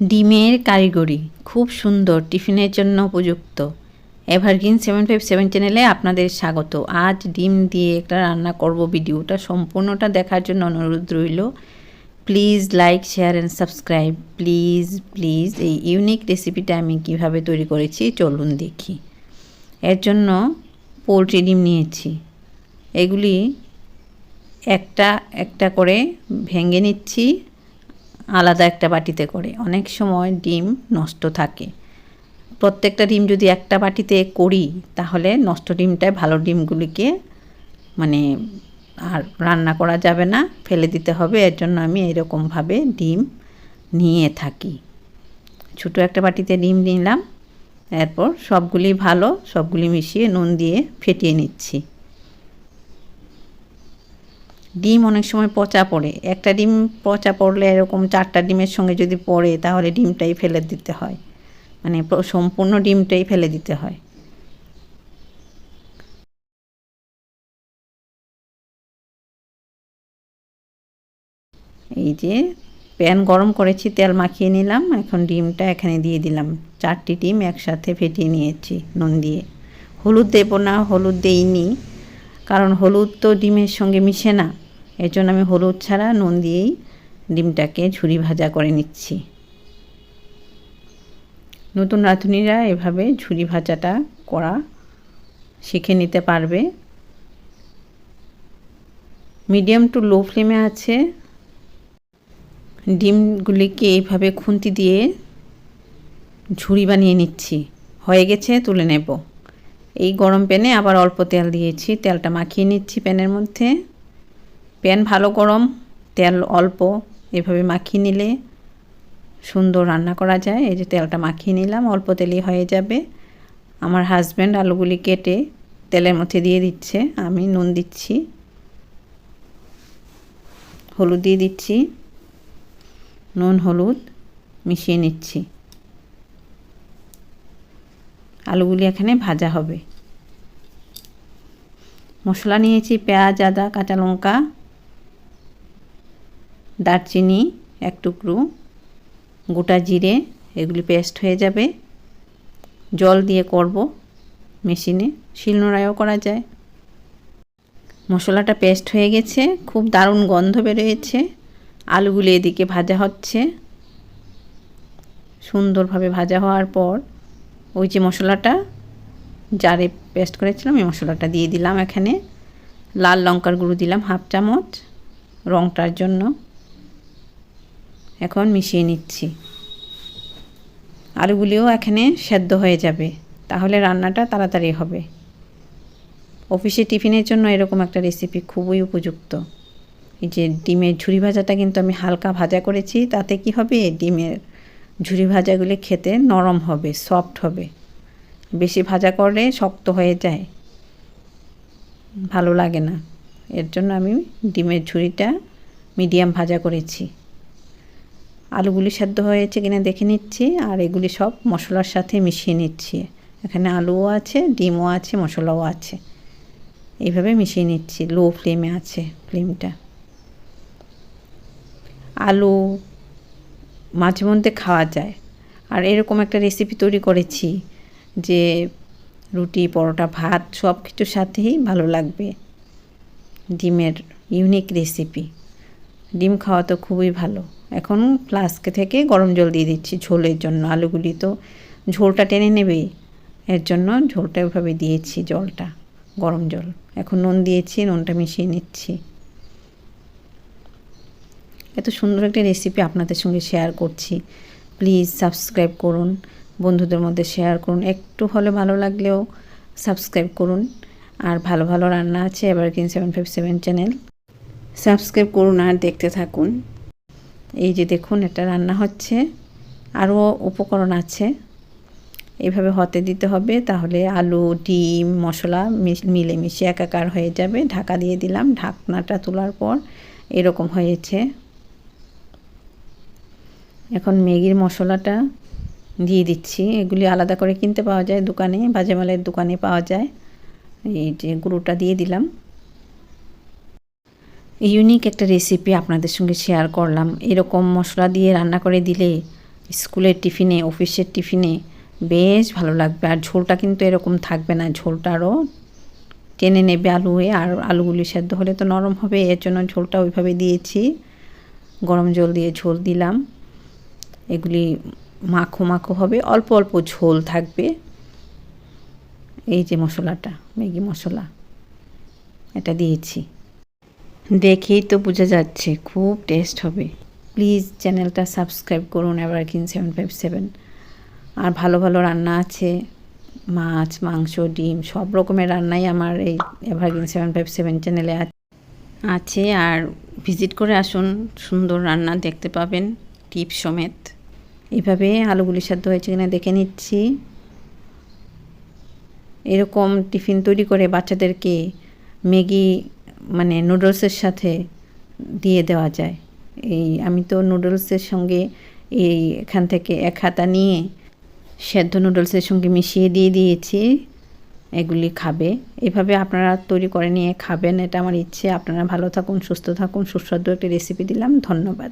ডিমের কারিগরি, খুব সুন্দর, টিফিনের জন্য উপযুক্ত। এভারগ্রিন সেভেন ফাইভ সেভেন চ্যানেলে আপনাদের স্বাগত। আজ ডিম দিয়ে একটা রান্না করব ভিডিওটা, সম্পূর্ণটা দেখার জন্য অনুরোধ রইল। Please like, share and subscribe. Please please এই ইউনিক রেসিপিটা আমি কীভাবে তৈরি করেছি চলুন দেখি। এর জন্য পোলট্রি ডিম নিয়েছি। এগুলি একটা একটা করে ভেঙে নিচ্ছি। আলাদা একটা বাটিতে করে। অনেক সময় ডিম নষ্ট থাকে। প্রত্যেকটা ডিম যদি একটা বাটিতে করি, তাহলে নষ্ট ডিমটায় ভালো ডিমগুলিকে মানে আর রান্না করা যাবে না, ফেলে দিতে হবে। এর জন্য আমি এরকমভাবে ডিম নিয়ে থাকি। ছোটো একটা বাটিতে ডিম নিলাম। এরপর সবগুলি ভালো, সবগুলি মিশিয়ে নুন দিয়ে ফেটিয়ে নিচ্ছি। ডিম অনেক সময় পচা পড়ে। একটা ডিম পচা পড়লে এরকম চারটা ডিমের সঙ্গে যদি পড়ে, তাহলে ডিমটাই ফেলে দিতে হয়। মানে সম্পূর্ণ ডিমটাই ফেলে দিতে হয়। এই যে প্যান গরম করেছি, তেল মাখিয়ে নিলাম। এখন ডিমটা এখানে দিয়ে দিলাম। চারটি ডিম একসাথে ফেটিয়ে নিয়েছি নুন দিয়ে। হলুদ দেবো না, হলুদ দেইনি। কারণ হলুদ তো ডিমের সঙ্গে মিশে না। এর জন্য আমি হলুদ ছাড়া নুন দিয়েই ডিমটাকে ঝুরি ভাজা করে নিচ্ছি। নতুন রাঁধুনিরা এভাবে ঝুরি ভাজাটা করা শিখে নিতে পারবে। মিডিয়াম টু লো ফ্লেমে আছে। ডিমগুলিকে এইভাবে খুন্তি দিয়ে ঝুড়ি বানিয়ে নিচ্ছি। হয়ে গেছে, তুলে নেব। এই গরম প্যানে আবার অল্প তেল দিয়েছি। তেলটা মাখিয়ে নিচ্ছি প্যানের মধ্যে। প্যান ভালো গরম, তেল অল্প, এভাবে মাখিয়ে নিলে সুন্দর রান্না করা যায়। এই যে তেলটা মাখিয়ে নিলাম, অল্প তেলেই হয়ে যাবে। আমার হাজব্যান্ড আলুগুলি কেটে তেলের মধ্যে দিয়ে দিচ্ছে, আমি নুন দিচ্ছি, হলুদ দিয়ে দিচ্ছি, নুন, হলুদ মিশিয়ে নিচ্ছি। আলুগুলি এখানে ভাজা হবে। মশলা নিয়েছি, পেঁয়াজ, আদা, কাঁচা লঙ্কা দারচিনি, এক টুকরো, গোটা জিরে, এগুলি পেস্ট হয়ে যাবে। জল দিয়ে করব মেশিনে, শিলনোড়ায়ও করা যায়। মশলাটা পেস্ট হয়ে গেছে, খুব দারুণ গন্ধ বেরোয়েছে। আলুগুলি এদিকে ভাজা হচ্ছে। সুন্দরভাবে ভাজা হওয়ার পর ওই যে মশলাটা জারে পেস্ট করেছিলাম এই মশলাটা দিয়ে দিলাম এখানে। লাল লঙ্কার গুঁড়ো দিলাম হাফ চামচ রঙটার জন্য। এখন মিশিয়ে নিচ্ছি। আলুগুলিও এখানে সেদ্ধ হয়ে যাবে। তাহলে রান্নাটা তাড়াতাড়ি হবে। অফিসে টিফিনের জন্য এরকম একটা রেসিপি খুবই উপযুক্ত। এই যে ডিমের ঝুরি ভাজাটা কিন্তু আমি হালকা ভাজা করেছি, তাতে কি হবে? ডিমের ঝুরি ভাজাগুলি খেতে নরম হবে সফট হবে। বেশি ভাজা করলে শক্ত হয়ে যায়। ভালো লাগে না। এর জন্য আমি ডিমের ঝুড়িটা মিডিয়াম ভাজা করেছি। আলুগুলি সেদ্ধ হয়েছে কিনা দেখে নিচ্ছি, আর এগুলি সব মশলার সাথে মিশিয়ে নিচ্ছি। এখানে আলুও আছে, ডিমও আছে, মশলাও আছে। এইভাবে মিশিয়ে নিচ্ছি, লো ফ্লেমে আছে ফ্লেমটা। আলু মাঝে মধ্যে খাওয়া যায়। আর এরকম একটা রেসিপি তৈরি করেছি যে রুটি, পরোটা, ভাত সব কিছুর সাথেই ভালো লাগবে। ডিমের ইউনিক রেসিপি ডিম খাওয়া তো খুবই ভালো। এখন ফ্লাস্কে থেকে গরম জল দিয়ে দিচ্ছি ঝোলের জন্য আলুগুলি তো। ঝোলটা টেনে নেবে, এর জন্য ঝোলটা ওইভাবে দিয়েছি জলটা, গরম জল। এখন নুন দিয়েছি, নুনটা মিশিয়ে নিচ্ছি। এত সুন্দর একটা রেসিপি আপনাদের সঙ্গে শেয়ার করছি। প্লিজ সাবস্ক্রাইব করুন, বন্ধুদের মধ্যে শেয়ার করুন। একটু হলে ভালো লাগলেও সাবস্ক্রাইব করুন। আর ভালো ভালো রান্না আছে এবার seven five seven channel subscribe করুন আর দেখতে থাকুন। এই যে দেখুন, এটা রান্না হচ্ছে। আরও উপকরণ আছে। এভাবে হতে দিতে হবে, তাহলে আলু, ডিম, মশলা মিলে মিশে একাকার হয়ে যাবে। ঢাকা দিয়ে দিলাম। ঢাকনাটা তোলার পর এরকম হয়েছে। এখন ম্যাগির মশলাটা দিয়ে দিচ্ছি। এগুলি আলাদা করে কিনতে পাওয়া যায় দোকানে বাজেমালের দোকানে পাওয়া যায়। এই যে গুঁড়োটা দিয়ে দিলাম। ইউনিক একটা রেসিপি আপনাদের সঙ্গে শেয়ার করলাম। এরকম মশলা দিয়ে রান্না করে দিলে স্কুলের টিফিনে অফিসের টিফিনে বেশ ভালো লাগবে। আর ঝোলটা কিন্তু এরকম থাকবে না, ঝোলটা আরও টেনে নেবে আলু হয়ে। আর আলুগুলি সেদ্ধ হলে তো নরম হবে, এর জন্য ঝোলটা ওইভাবে দিয়েছি। গরম জল দিয়ে ঝোল দিলাম। এগুলি মাখো মাখো হবে, অল্প অল্প ঝোল থাকবে। এই যে মশলাটা, ম্যাগি মশলা, এটা দিয়েছি। দেখেই তো বোঝা যাচ্ছে, খুব টেস্ট হবে। প্লিজ চ্যানেলটা সাবস্ক্রাইব করুন এভারকিন সেভেন ফাইভ সেভেন আর ভালো ভালো রান্না আছে, মাছ, মাংস, ডিম, সব রকমের রান্নাই আমার এই এভারগ্রিন সেভেন ফাইভ সেভেন চ্যানেলে আছে। আর ভিজিট করে আসুন, সুন্দর রান্না দেখতে পাবেন, টিপ সমেত। এইভাবে আলুগুলি সেদ্ধ হয়েছে কিনা দেখে নিচ্ছি। এরকম টিফিন তৈরি করে বাচ্চাদেরকে ম্যাগি মানে নুডলসের সাথে দিয়ে দেওয়া যায়। এই আমি তো নুডলসের সঙ্গে এই এখান থেকে এক হাতা নিয়ে সেদ্ধ নুডলসের সঙ্গে মিশিয়ে দিয়ে দিয়েছি। এগুলি খাবে। এভাবে আপনারা তৈরি করে নিয়ে খাবেন, এটা আমার ইচ্ছে। আপনারা ভালো থাকুন, সুস্থ থাকুন। সুস্বাদু একটি রেসিপি দিলাম। ধন্যবাদ।